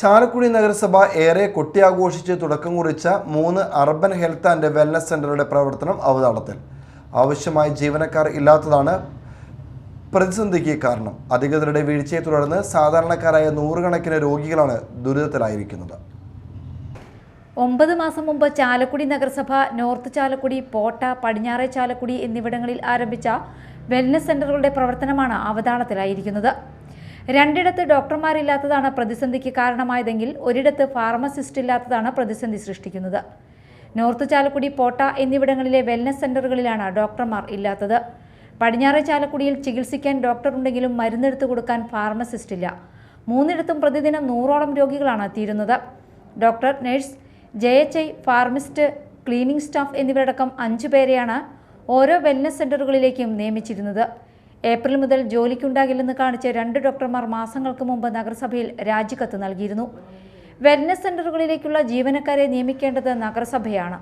ചാലക്കുടി നഗരസഭ ഏറെ കൊട്ടിയാഘോഷിച്ച് തുടക്കം കുറിച്ച മൂന്ന് അർബൻ ഹെൽത്ത് ആൻഡ് വെൽനസ് സെന്ററുകളുടെ പ്രവർത്തനം അവതാളത്തിൽ. ആവശ്യമായ ജീവനക്കാർ ഇല്ലാത്തതാണ് പ്രതിസന്ധിക്ക് കാരണം. അധികൃതരുടെ വീഴ്ചയെ തുടർന്ന് സാധാരണക്കാരായ നൂറുകണക്കിന് രോഗികളാണ് ദുരിതത്തിലായിരിക്കുന്നത്. ഒമ്പത് മാസം മുമ്പ് ചാലക്കുടി നഗരസഭ നോർത്ത് ചാലക്കുടി പോട്ട പടിഞ്ഞാറെ ചാലക്കുടി എന്നിവിടങ്ങളിൽ ആരംഭിച്ച വെൽനസ് സെന്ററുകളുടെ പ്രവർത്തനമാണ് അവതാളത്തിലായിരിക്കുന്നത്. രണ്ടിടത്ത് ഡോക്ടർമാരില്ലാത്തതാണ് പ്രതിസന്ധിക്ക് കാരണമായതെങ്കിൽ ഒരിടത്ത് ഫാർമസിസ്റ്റ് ഇല്ലാത്തതാണ് പ്രതിസന്ധി സൃഷ്ടിക്കുന്നത്. നോർത്ത് ചാലക്കുടി പോട്ട എന്നിവിടങ്ങളിലെ വെൽനസ് സെന്ററുകളിലാണ് ഡോക്ടർമാർ ഇല്ലാത്തത്. പടിഞ്ഞാറ് ചാലക്കുടിയിൽ ചികിത്സിക്കാൻ ഡോക്ടർ ഉണ്ടെങ്കിലും മരുന്നെടുത്ത് കൊടുക്കാൻ ഫാർമസിസ്റ്റ് ഇല്ല മൂന്നിടത്തും പ്രതിദിനം നൂറോളം രോഗികളാണ് തീരുന്നത് doctor nurse J H I pharmacist cleaning staff എന്നിവരടക്കം അഞ്ചു പേരെയാണ് ഓരോ വെൽനസ് സെന്ററുകളിലേക്കും നിയമിച്ചിരുന്നത്. ഏപ്രിൽ മുതൽ ജോലിക്കുണ്ടാകില്ലെന്ന് കാണിച്ച് രണ്ട് ഡോക്ടർമാർ മാസങ്ങൾക്ക് മുമ്പ് നഗരസഭയിൽ രാജിക്കത്ത് നൽകിയിരുന്നു. വെൽനസ് സെന്ററുകളിലേക്കുള്ള ജീവനക്കാരെ നിയമിക്കേണ്ടത് നഗരസഭയാണ്.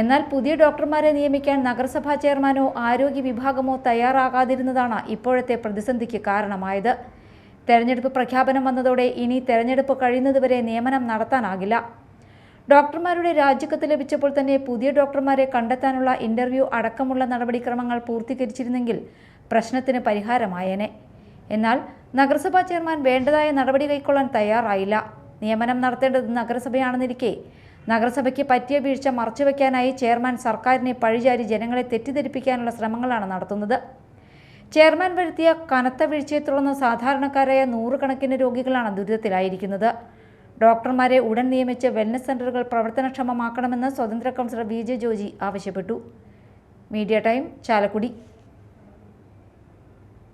എന്നാൽ പുതിയ ഡോക്ടർമാരെ നിയമിക്കാൻ നഗരസഭാ ചെയർമാനോ ആരോഗ്യ വിഭാഗമോ തയ്യാറാകാതിരുന്നതാണ് ഇപ്പോഴത്തെ പ്രതിസന്ധിക്ക് കാരണമായത്. തെരഞ്ഞെടുപ്പ് പ്രഖ്യാപനം വന്നതോടെ ഇനി തെരഞ്ഞെടുപ്പ് കഴിയുന്നതുവരെ നിയമനം നടത്താനാകില്ല. ഡോക്ടർമാരുടെ രാജിക്കത്ത് ലഭിച്ചപ്പോൾ തന്നെ പുതിയ ഡോക്ടർമാരെ കണ്ടെത്താനുള്ള ഇന്റർവ്യൂ അടക്കമുള്ള നടപടിക്രമങ്ങൾ പൂർത്തീകരിച്ചിരുന്നെങ്കിൽ പ്രശ്നത്തിന് പരിഹാരമായേനെ. എന്നാൽ നഗരസഭാ ചെയർമാൻ വേണ്ടതായ നടപടി കൈക്കൊള്ളാൻ തയ്യാറായില്ല. നിയമനം നടത്തേണ്ടത് നഗരസഭയാണെന്നിരിക്കെ നഗരസഭയ്ക്ക് പറ്റിയ വീഴ്ച മറച്ചുവെക്കാനായി ചെയർമാൻ സർക്കാരിനെ പഴിചാരി ജനങ്ങളെ തെറ്റിദ്ധരിപ്പിക്കാനുള്ള ശ്രമങ്ങളാണ് നടത്തുന്നത്. ചെയർമാൻ വരുത്തിയ കനത്ത വീഴ്ചയെ തുടർന്ന് സാധാരണക്കാരായ നൂറുകണക്കിന് രോഗികളാണ് ദുരിതത്തിലായിരിക്കുന്നത്. ഡോക്ടർമാരെ ഉടൻ നിയമിച്ച് വെൽനസ് സെന്ററുകൾ പ്രവർത്തനക്ഷമമാക്കണമെന്ന് സ്വതന്ത്ര കൗൺസിലർ വി ജെ ജോജി ആവശ്യപ്പെട്ടു. Media time Chalakudy.